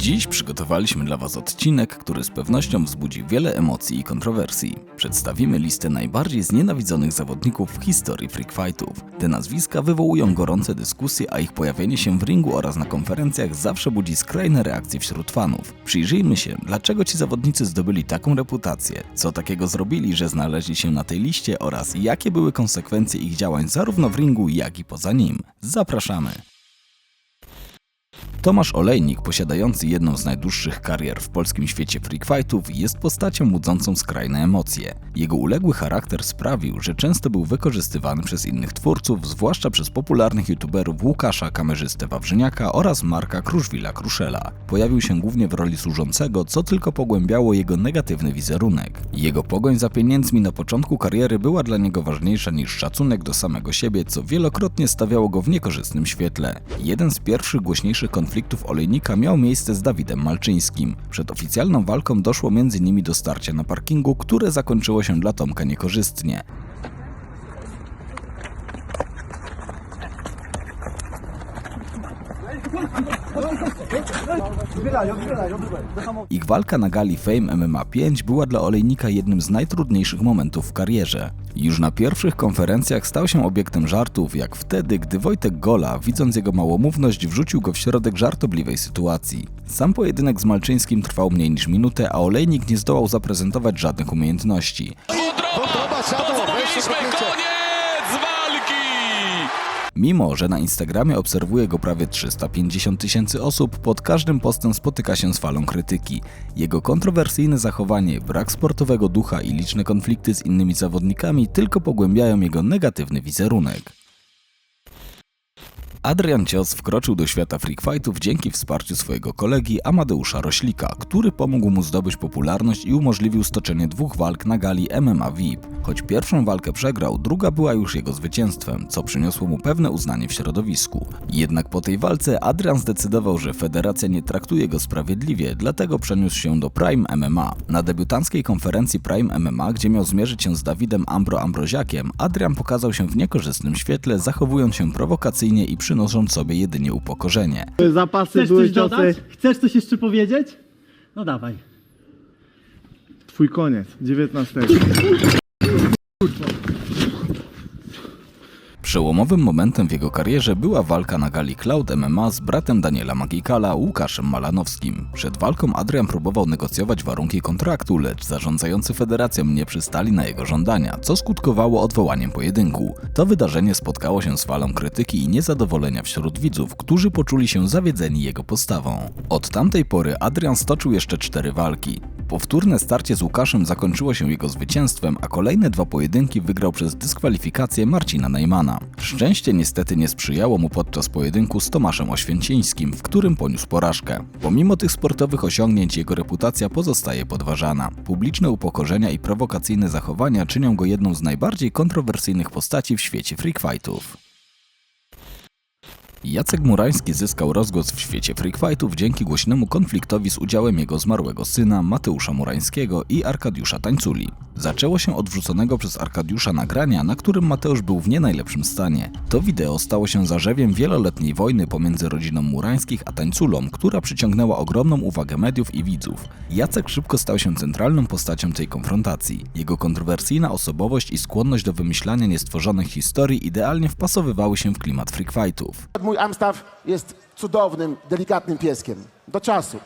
Dziś przygotowaliśmy dla Was odcinek, który z pewnością wzbudzi wiele emocji i kontrowersji. Przedstawimy listę najbardziej znienawidzonych zawodników w historii freak fightów. Te nazwiska wywołują gorące dyskusje, a ich pojawienie się w ringu oraz na konferencjach zawsze budzi skrajne reakcje wśród fanów. Przyjrzyjmy się, dlaczego ci zawodnicy zdobyli taką reputację, co takiego zrobili, że znaleźli się na tej liście oraz jakie były konsekwencje ich działań zarówno w ringu, jak i poza nim. Zapraszamy! Tomasz Olejnik, posiadający jedną z najdłuższych karier w polskim świecie freak jest postacią budzącą skrajne emocje. Jego uległy charakter sprawił, że często był wykorzystywany przez innych twórców, zwłaszcza przez popularnych youtuberów Łukasza, kamerzystę Wawrzyniaka oraz Marka Kruszwila Kruszela. Pojawił się głównie w roli służącego, co tylko pogłębiało jego negatywny wizerunek. Jego pogoń za pieniędzmi na początku kariery była dla niego ważniejsza niż szacunek do samego siebie, co wielokrotnie stawiało go w niekorzystnym świetle. Jeden z pierwszych głośniejszych konfliktów Olejnika miał miejsce z Dawidem Malczyńskim. Przed oficjalną walką doszło między nimi do starcia na parkingu, które zakończyło się dla Tomka niekorzystnie. Ich walka na gali Fame MMA 5 była dla Olejnika jednym z najtrudniejszych momentów w karierze. Już na pierwszych konferencjach stał się obiektem żartów, jak wtedy, gdy Wojtek Gola, widząc jego małomówność, wrzucił go w środek żartobliwej sytuacji. Sam pojedynek z Malczyńskim trwał mniej niż minutę, a Olejnik nie zdołał zaprezentować żadnych umiejętności. Koniec walki! Mimo, że na Instagramie obserwuje go prawie 350 tysięcy osób, pod każdym postem spotyka się z falą krytyki. Jego kontrowersyjne zachowanie, brak sportowego ducha i liczne konflikty z innymi zawodnikami tylko pogłębiają jego negatywny wizerunek. Adrian Cios wkroczył do świata freak fightów dzięki wsparciu swojego kolegi Amadeusza Roślika, który pomógł mu zdobyć popularność i umożliwił stoczenie dwóch walk na gali MMA VIP. Choć pierwszą walkę przegrał, druga była już jego zwycięstwem, co przyniosło mu pewne uznanie w środowisku. Jednak po tej walce Adrian zdecydował, że federacja nie traktuje go sprawiedliwie, dlatego przeniósł się do Prime MMA. Na debiutanckiej konferencji Prime MMA, gdzie miał zmierzyć się z Dawidem Ambro Ambroziakiem, Adrian pokazał się w niekorzystnym świetle, zachowując się prowokacyjnie i przynosząc sobie jedynie upokorzenie. Zapasy Chcesz były coś dodać? ciosy. Chcesz coś jeszcze powiedzieć? No dawaj. Twój koniec, 19. Przełomowym momentem w jego karierze była walka na gali Cloud MMA z bratem Daniela Magikala, Łukaszem Malanowskim. Przed walką Adrian próbował negocjować warunki kontraktu, lecz zarządzający federacją nie przystali na jego żądania, co skutkowało odwołaniem pojedynku. To wydarzenie spotkało się z falą krytyki i niezadowolenia wśród widzów, którzy poczuli się zawiedzeni jego postawą. Od tamtej pory Adrian stoczył jeszcze cztery walki. Powtórne starcie z Łukaszem zakończyło się jego zwycięstwem, a kolejne dwa pojedynki wygrał przez dyskwalifikację Marcina Neymana. Szczęście niestety nie sprzyjało mu podczas pojedynku z Tomaszem Oświęcińskim, w którym poniósł porażkę. Pomimo tych sportowych osiągnięć jego reputacja pozostaje podważana. Publiczne upokorzenia i prowokacyjne zachowania czynią go jedną z najbardziej kontrowersyjnych postaci w świecie freak fightów. Jacek Murański zyskał rozgłos w świecie freak fightów dzięki głośnemu konfliktowi z udziałem jego zmarłego syna Mateusza Murańskiego i Arkadiusza Tańculi. Zaczęło się od wrzuconego przez Arkadiusza nagrania, na którym Mateusz był w nie najlepszym stanie. To wideo stało się zarzewiem wieloletniej wojny pomiędzy rodziną Murańskich a Tańculą, która przyciągnęła ogromną uwagę mediów i widzów. Jacek szybko stał się centralną postacią tej konfrontacji. Jego kontrowersyjna osobowość i skłonność do wymyślania niestworzonych historii idealnie wpasowywały się w klimat freak fightów. Mój Amstaff jest cudownym, delikatnym pieskiem. Do czasu.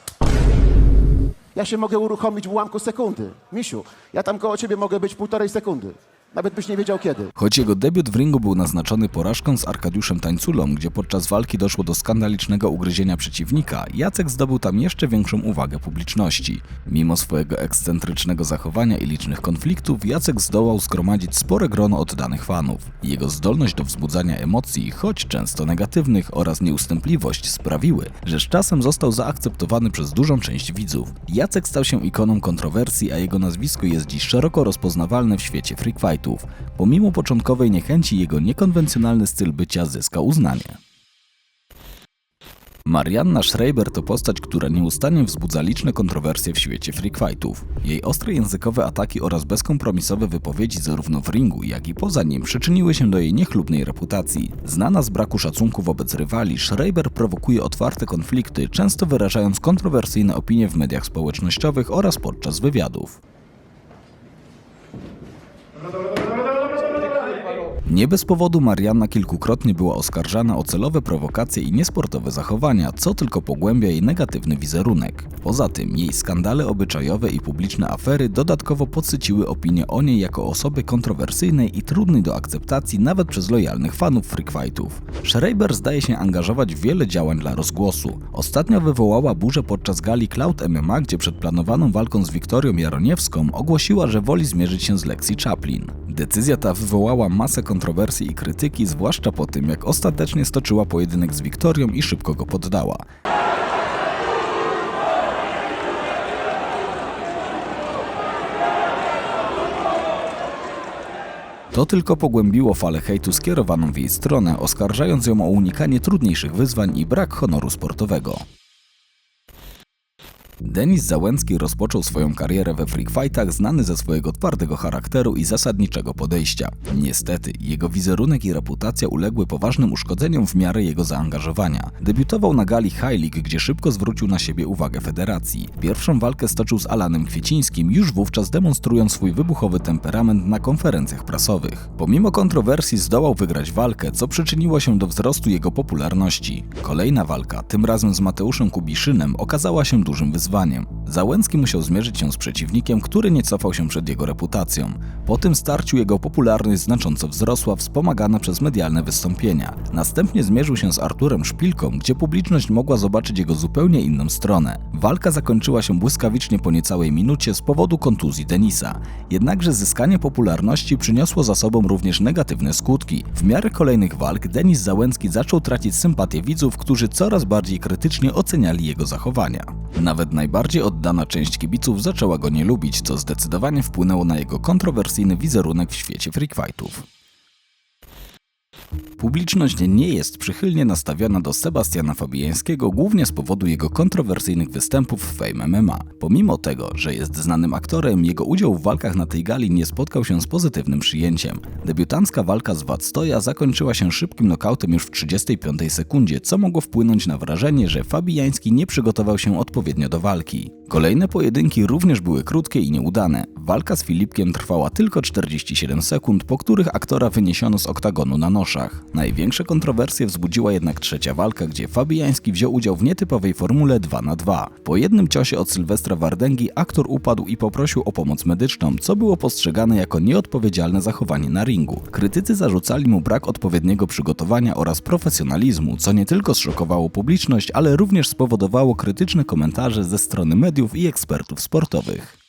Ja się mogę uruchomić w ułamku sekundy. Misiu, ja tam koło ciebie mogę być półtorej sekundy. Nawet byś nie wiedział kiedy. Choć jego debiut w ringu był naznaczony porażką z Arkadiuszem Tańculą, gdzie podczas walki doszło do skandalicznego ugryzienia przeciwnika, Jacek zdobył tam jeszcze większą uwagę publiczności. Mimo swojego ekscentrycznego zachowania i licznych konfliktów, Jacek zdołał zgromadzić spore grono oddanych fanów. Jego zdolność do wzbudzania emocji, choć często negatywnych, oraz nieustępliwość sprawiły, że z czasem został zaakceptowany przez dużą część widzów. Jacek stał się ikoną kontrowersji, a jego nazwisko jest dziś szeroko rozpoznawalne w świecie freak fightów. Pomimo początkowej niechęci, jego niekonwencjonalny styl bycia zyskał uznanie. Marianna Schreiber to postać, która nieustannie wzbudza liczne kontrowersje w świecie freak fightów. Jej ostre językowe ataki oraz bezkompromisowe wypowiedzi zarówno w ringu, jak i poza nim przyczyniły się do jej niechlubnej reputacji. Znana z braku szacunku wobec rywali, Schreiber prowokuje otwarte konflikty, często wyrażając kontrowersyjne opinie w mediach społecznościowych oraz podczas wywiadów. Nie bez powodu Marianna kilkukrotnie była oskarżana o celowe prowokacje i niesportowe zachowania, co tylko pogłębia jej negatywny wizerunek. Poza tym, jej skandale obyczajowe i publiczne afery dodatkowo podsyciły opinię o niej jako osoby kontrowersyjnej i trudnej do akceptacji nawet przez lojalnych fanów freak fightów. Schreiber zdaje się angażować w wiele działań dla rozgłosu. Ostatnio wywołała burzę podczas gali Cloud MMA, gdzie przed planowaną walką z Wiktorią Jaroniewską ogłosiła, że woli zmierzyć się z Lexi Chaplin. Decyzja ta wywołała masę kontrowersji i krytyki, zwłaszcza po tym, jak ostatecznie stoczyła pojedynek z Wiktorią i szybko go poddała. To tylko pogłębiło falę hejtu skierowaną w jej stronę, oskarżając ją o unikanie trudniejszych wyzwań i brak honoru sportowego. Denis Załęcki rozpoczął swoją karierę we freak fightach znany ze swojego twardego charakteru i zasadniczego podejścia. Niestety, jego wizerunek i reputacja uległy poważnym uszkodzeniom w miarę jego zaangażowania. Debiutował na gali High League, gdzie szybko zwrócił na siebie uwagę federacji. Pierwszą walkę stoczył z Alanem Kwiecińskim, już wówczas demonstrując swój wybuchowy temperament na konferencjach prasowych. Pomimo kontrowersji zdołał wygrać walkę, co przyczyniło się do wzrostu jego popularności. Kolejna walka, tym razem z Mateuszem Kubiszynem, okazała się dużym wyzwaniem. Załęcki musiał zmierzyć się z przeciwnikiem, który nie cofał się przed jego reputacją. Po tym starciu jego popularność znacząco wzrosła, wspomagana przez medialne wystąpienia. Następnie zmierzył się z Arturem Szpilką, gdzie publiczność mogła zobaczyć jego zupełnie inną stronę. Walka zakończyła się błyskawicznie po niecałej minucie z powodu kontuzji Denisa. Jednakże zyskanie popularności przyniosło za sobą również negatywne skutki. W miarę kolejnych walk Denis Załęcki zaczął tracić sympatię widzów, którzy coraz bardziej krytycznie oceniali jego zachowania. Nawet najbardziej oddana część kibiców zaczęła go nie lubić, co zdecydowanie wpłynęło na jego kontrowersyjny wizerunek w świecie freak fightów. Publiczność nie jest przychylnie nastawiona do Sebastiana Fabiańskiego głównie z powodu jego kontrowersyjnych występów w Fame MMA. Pomimo tego, że jest znanym aktorem, jego udział w walkach na tej gali nie spotkał się z pozytywnym przyjęciem. Debiutancka walka z Wadstoja zakończyła się szybkim nokautem już w 35 sekundzie, co mogło wpłynąć na wrażenie, że Fabiański nie przygotował się odpowiednio do walki. Kolejne pojedynki również były krótkie i nieudane. Walka z Filipkiem trwała tylko 47 sekund, po których aktora wyniesiono z oktagonu na Największe kontrowersje wzbudziła jednak trzecia walka, gdzie Fabiański wziął udział w nietypowej formule 2 na 2 Po jednym ciosie od Sylwestra Wardęgi aktor upadł i poprosił o pomoc medyczną, co było postrzegane jako nieodpowiedzialne zachowanie na ringu. Krytycy zarzucali mu brak odpowiedniego przygotowania oraz profesjonalizmu, co nie tylko zszokowało publiczność, ale również spowodowało krytyczne komentarze ze strony mediów i ekspertów sportowych.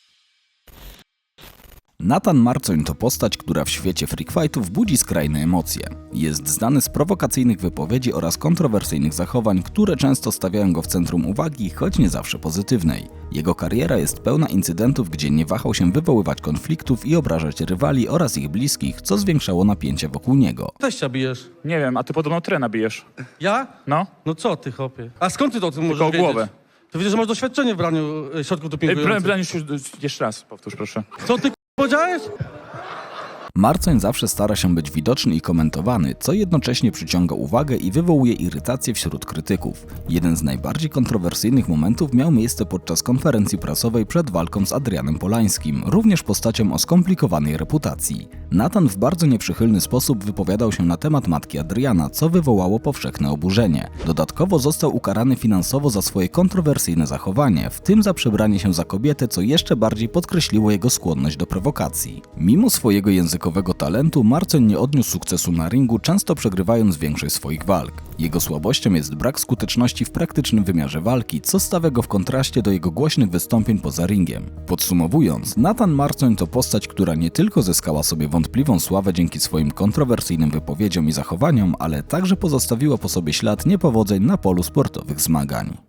Nathan Marcoń to postać, która w świecie freak fightów budzi skrajne emocje. Jest znany z prowokacyjnych wypowiedzi oraz kontrowersyjnych zachowań, które często stawiają go w centrum uwagi, choć nie zawsze pozytywnej. Jego kariera jest pełna incydentów, gdzie nie wahał się wywoływać konfliktów i obrażać rywali oraz ich bliskich, co zwiększało napięcie wokół niego. Teścia bijesz. Nie wiem, a ty podobno trena bijesz. Ja? No? No co ty, chłopie? A skąd ty to o tym możesz o wiedzieć? głowę. To widzę, że masz doświadczenie w braniu e, środków Ej, dopingujących. Brian, już, jeszcze raz powtórz, proszę. Co ty apologize. Marcoń zawsze stara się być widoczny i komentowany, co jednocześnie przyciąga uwagę i wywołuje irytację wśród krytyków. Jeden z najbardziej kontrowersyjnych momentów miał miejsce podczas konferencji prasowej przed walką z Adrianem Polańskim, również postacią o skomplikowanej reputacji. Nathan w bardzo nieprzychylny sposób wypowiadał się na temat matki Adriana, co wywołało powszechne oburzenie. Dodatkowo został ukarany finansowo za swoje kontrowersyjne zachowanie, w tym za przebranie się za kobietę, co jeszcze bardziej podkreśliło jego skłonność do prowokacji. Mimo swojego językowego talentu, Marcin nie odniósł sukcesu na ringu, często przegrywając większość swoich walk. Jego słabością jest brak skuteczności w praktycznym wymiarze walki, co stawia go w kontraście do jego głośnych wystąpień poza ringiem. Podsumowując, Nathan Marcoń to postać, która nie tylko zyskała sobie wątpliwą sławę dzięki swoim kontrowersyjnym wypowiedziom i zachowaniom, ale także pozostawiła po sobie ślad niepowodzeń na polu sportowych zmagań.